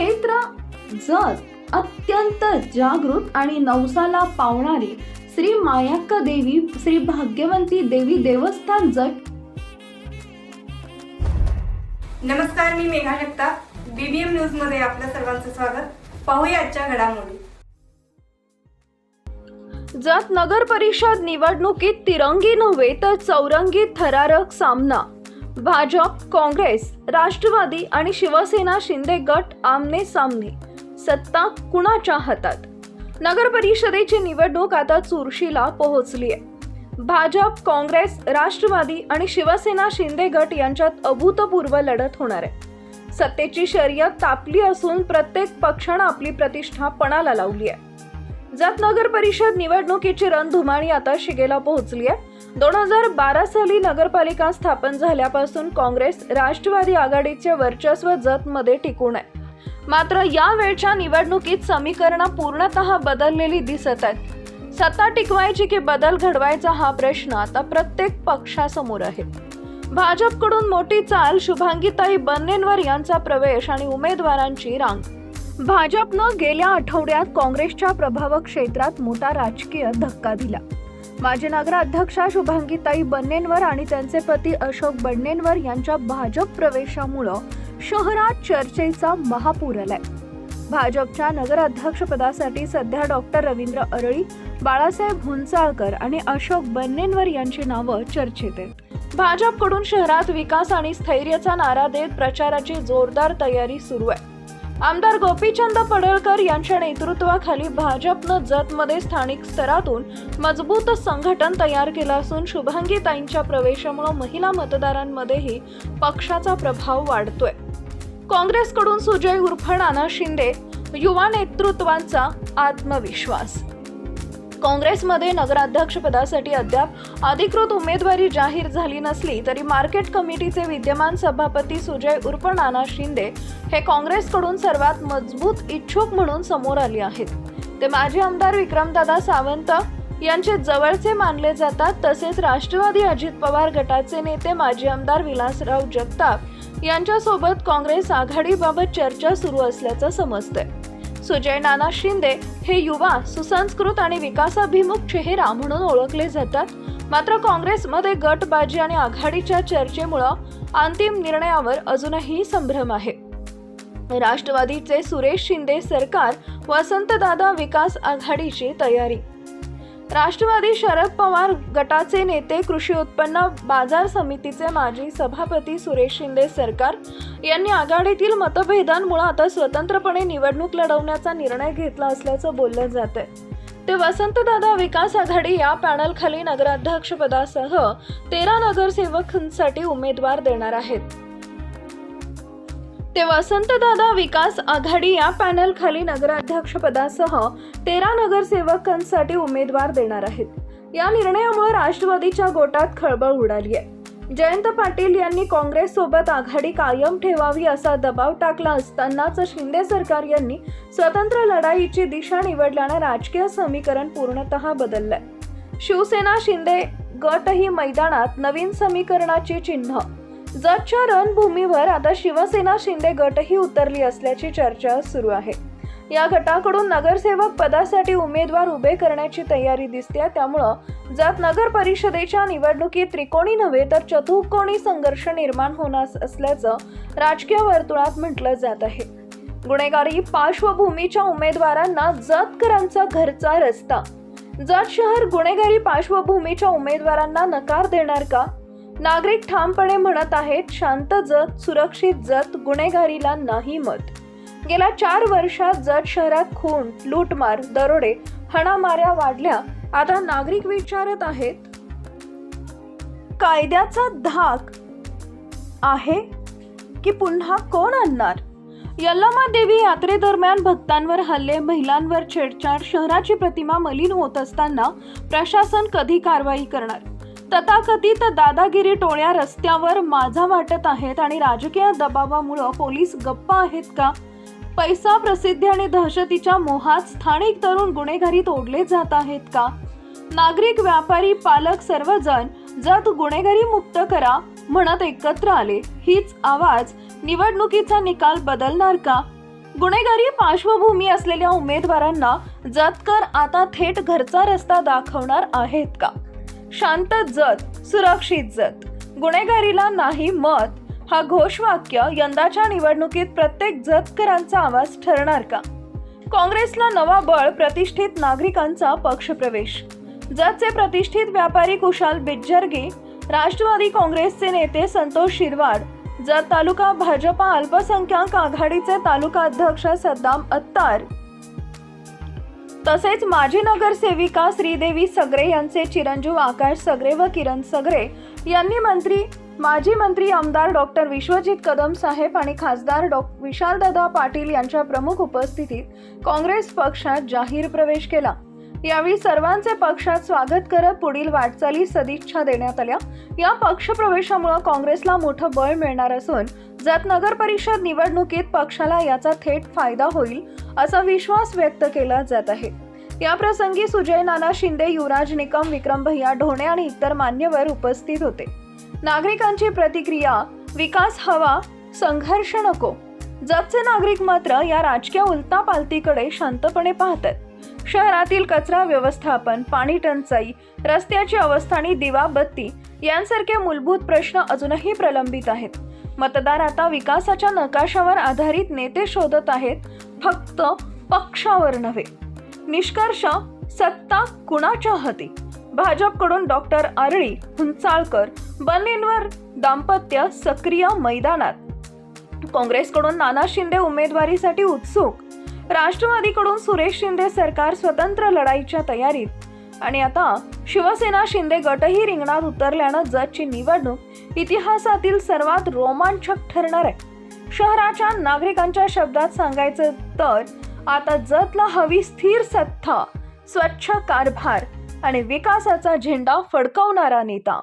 क्षेत्र जत अत्यंत जागृत आणि नवसाला पावणारी श्री मायाक्का देवी श्री भाग्यवंती देवी देवस्थान जट नमस्कार मी मेघा जगताप. बीबीएम न्यूजमध्ये आपल्या सर्वांचं स्वागत. पाहूया आजच्या घडामोडी. जत नगर परिषद निवडणुकीत तिरंगी नव्हे तर चौरंगी थरारक सामना. भाजप काँग्रेस राष्ट्रवादी आणि शिवसेना शिंदे गट आमने सामने. सत्ता कुणाच्या हातात? नगर परिषदेची निवडणूक आता चुरशीला पोहोचली आहे भाजप काँग्रेस राष्ट्रवादी आणि शिवसेना शिंदे गट यांच्यात अभूतपूर्व लढत होणार आहे. सत्तेची शर्यत तापली असून प्रत्येक पक्षानं आपली प्रतिष्ठा पणाला लावली आहे जत नगर परिषद निवडणुकीची रणधुमाळी आता शिगेला पोहोचली आहे दोन हजार बारा साली नगरपालिका स्थापन झाल्यापासून काँग्रेस राष्ट्रवादी आघाडीचे वर्चस्व जतमध्ये टिकून आहे. मात्र यावेळच्या निवडणुकीत समीकरणं पूर्णतः बदललेली दिसत आहेत. सत्ता टिकवायची की बदल घडवायचा हा प्रश्न आता प्रत्येक पक्षासमोर आहे. भाजपकडून मोठी चाल शुभांगीताई बन्नेंवर यांचा प्रवेश आणि उमेदवारांची रांग. भाजपनं गेल्या आठवड्यात काँग्रेसच्या प्रभाव क्षेत्रात मोठा राजकीय धक्का दिला. माजी नगराध्यक्षा शुभांगीताई बन्नेंवर आणि त्यांचे पती अशोक बन्नेंवर यांच्या भाजप प्रवेशामुळं शहरात चर्चेचा महापूर आलाय. भाजपच्या नगराध्यक्षपदासाठी सध्या डॉक्टर रवींद्र अरळी बाळासाहेब हुंचाळकर आणि अशोक बन्नेंवर यांची नावं चर्चेत आहेत. भाजपकडून शहरात विकास आणि स्थैर्याचा नारा देत प्रचाराची जोरदार तयारी सुरू आहे. आमदार गोपीचंद पडळकर यांच्या नेतृत्वाखाली भाजपनं जतमध्ये स्थानिक स्तरातून मजबूत संघटन तयार केलं असून शुभांगीताईंच्या प्रवेशामुळे महिला मतदारांमध्येही पक्षाचा प्रभाव वाढतोय. काँग्रेसकडून सुजय उर्फ नाना शिंदे युवा नेतृत्वांचा आत्मविश्वास. काँग्रेसमध्ये नगराध्यक्षपदासाठी अद्याप अधिकृत उमेदवारी जाहीर झाली नसली तरी मार्केट कमिटीचे विद्यमान सभापती सुजय उर्फ नाना शिंदे हे काँग्रेसकडून सर्वात मजबूत इच्छुक म्हणून समोर आले आहेत. ते माजी आमदार विक्रमदादा सावंत यांचे जवळचे मानले जातात तसेच राष्ट्रवादी अजित पवार गटाचे नेते माजी आमदार विलासराव जगताप यांच्यासोबत काँग्रेस आघाडीबाबत चर्चा सुरू असल्याचं समजतंय. सुजय नाना शिंदे हे युवा सुसंस्कृत आणि विकासाभिमुख चेहरा म्हणून ओळखले जातात. मात्र काँग्रेसमध्ये गटबाजी आणि आघाडीच्या चर्चेमुळं अंतिम निर्णयावर अजूनही संभ्रम आहे. राष्ट्रवादीचे सुरेश शिंदे सरकार वसंतदादा विकास आघाडीची तयारी राष्ट्रवादी शरद पवार गटाचे नेते कृषी उत्पन्न बाजार समितीचे माजी सभापती सुरेश शिंदे सरकार यांनी आघाडीतील मतभेदांमुळे आता स्वतंत्रपणे निवडणूक लढवण्याचा निर्णय घेतला असल्याचं बोललं जात आहे ते वसंतदादा विकास आघाडी या पॅनलखाली नगराध्यक्षपदासह तेरा नगरसेवकांसाठी उमेदवार देणार आहेत. ते वसंतदादा विकास आघाडी या पॅनल खाली नगराध्यक्षपदासह तेरा नगरसेवकांसाठी उमेदवार देणार आहेत. या निर्णयामुळे राष्ट्रवादीच्या गोटात खळबळ उडाली आहे. जयंत पाटील यांनी काँग्रेस सोबत आघाडी कायम ठेवावी असा दबाव टाकला असतानाच शिंदे सरकार यांनी स्वतंत्र लढाईची दिशा निवडल्यानं राजकीय समीकरण पूर्णतः बदललंय. शिवसेना शिंदे गटही मैदानात नवीन समीकरणाची चिन्ह जतच्या रणभूमीवर आता शिवसेना शिंदे गटही उतरली असल्याची चर्चा सुरू आहे. या गटाकडून नगरसेवक पदासाठी उमेदवार उभे करण्याची तयारी दिसते. त्यामुळं जत नगर परिषदेच्या निवडणुकीत त्रिकोणी नव्हे तर चतुष्कोणी संघर्ष निर्माण होणार असल्याचं राजकीय वर्तुळात म्हटलं जात आहे. गुन्हेगारी पार्श्वभूमीच्या उमेदवारांना जतकरांचा घरचा रस्ता. जत शहर गुन्हेगारी पार्श्वभूमीच्या उमेदवारांना नकार देणार का? नागरिक ठामपणे म्हणत आहेत शांत जत सुरक्षित जत गुन्हेगारीला नाही मत. गेल्या चार वर्षात जत शहरात खून लूटमार दरोडे हणामाऱ्या वाढल्या. आता नागरिक विचारत आहेत कायद्याचा धाक आहे की पुन्हा कोण आणणार? यल्लमा देवी यात्रेदरम्यान भक्तांवर हल्ले महिलांवर छेडछाड शहराची प्रतिमा मलिन होत असताना प्रशासन कधी कारवाई करणार? तथाकथित दादागिरी टोळ्या रस्त्यावर माझा वाटत आहेत आणि राजकीय दबावामुळं पोलीस गप्पा आहेत का? पैसा प्रसिद्धी आणि दहशतीच्या मोहात स्थानिक तरुण गुन्हेगारीत ओढले जात आहेत का? नागरिक व्यापारी पालक सर्वजण जत गुन्हेगारी मुक्त करा म्हणत एकत्र आले. हीच आवाज निवडणुकीचा निकाल बदलणार का? गुन्हेगारी पार्श्वभूमी असलेल्या उमेदवारांना जतकर आता थेट घरचा रस्ता दाखवणार आहेत का? शांत जत सुरक्षित जत. गुन्हेगारीला नाही मत. हा घोषवाक्य यंदाच्या निवडणुकीत प्रत्येक जतकरांचा आवाज ठरणार का? काँग्रेसला नवा बळ प्रतिष्ठित नागरिकांचा पक्षप्रवेश. जतचे प्रतिष्ठित व्यापारी कुशाल बिज्जर्गी राष्ट्रवादी काँग्रेसचे नेते संतोष शिरवाड जत तालुका भाजपा अल्पसंख्याक आघाडीचे तालुका अध्यक्ष सद्दाम अत्तार तसेच माजी नगरसेविका श्रीदेवी सगरे यांचे चिरंजीव आकाश सगरे व किरण सगरे यांनी मंत्री माजी मंत्री आमदार डॉक्टर विश्वजित कदम साहेब आणि खासदार डॉ. विशालदादा पाटील यांच्या प्रमुख उपस्थितीत काँग्रेस पक्षात जाहीर प्रवेश केला. यावेळी सर्वांचे पक्षात स्वागत करत पुढील वाटचाली सदिच्छा देण्यात आल्या. या पक्षप्रवेशामुळे काँग्रेसला मोठं बळ मिळणार असून जत नगर परिषद निवडणुकीत पक्षाला याचा थेट फायदा होईल असा विश्वास व्यक्त केला जात आहे. या प्रसंगी सुजय नाना शिंदे युवराज निकम विक्रम भैया ढोणे आणि इतर मान्यवर उपस्थित होते. नागरिकांची प्रतिक्रिया विकास हवा संघर्ष नको. जतचे नागरिक मात्र या राजकीय उलतापालतीकडे शांतपणे पाहतात. शहरातील कचरा व्यवस्थापन पाणी टंचाई रस्त्याची अवस्था आणि दिवा बत्ती यांसारखे मूलभूत प्रश्न अजूनही प्रलंबित आहेत. मतदार आता विकासाच्या नकाशावर आधारित नेते शोधत आहेत फक्त पक्षावर नव्हे. निष्कर्ष सत्ता कुणाच्या हाती? भाजपकडून डॉक्टर आरळी हुंचाळकर बन्नींवर दाम्पत्य सक्रिय मैदानात. काँग्रेसकडून नाना शिंदे उमेदवारीसाठी उत्सुक? राष्ट्रवादीकडून सुरेश शिंदे सरकार स्वतंत्र लढाईच्या तयारीत. आणि आता शिवसेना शिंदे गटही रिंगणात उतरल्यानं जतची निवडणूक इतिहासातील सर्वात रोमांचक ठरणार आहे. शहराच्या नागरिकांच्या शब्दात सांगायचं तर आता जतला हवी स्थिर सत्ता स्वच्छ कारभार आणि विकासाचा झेंडा फडकवणारा नेता.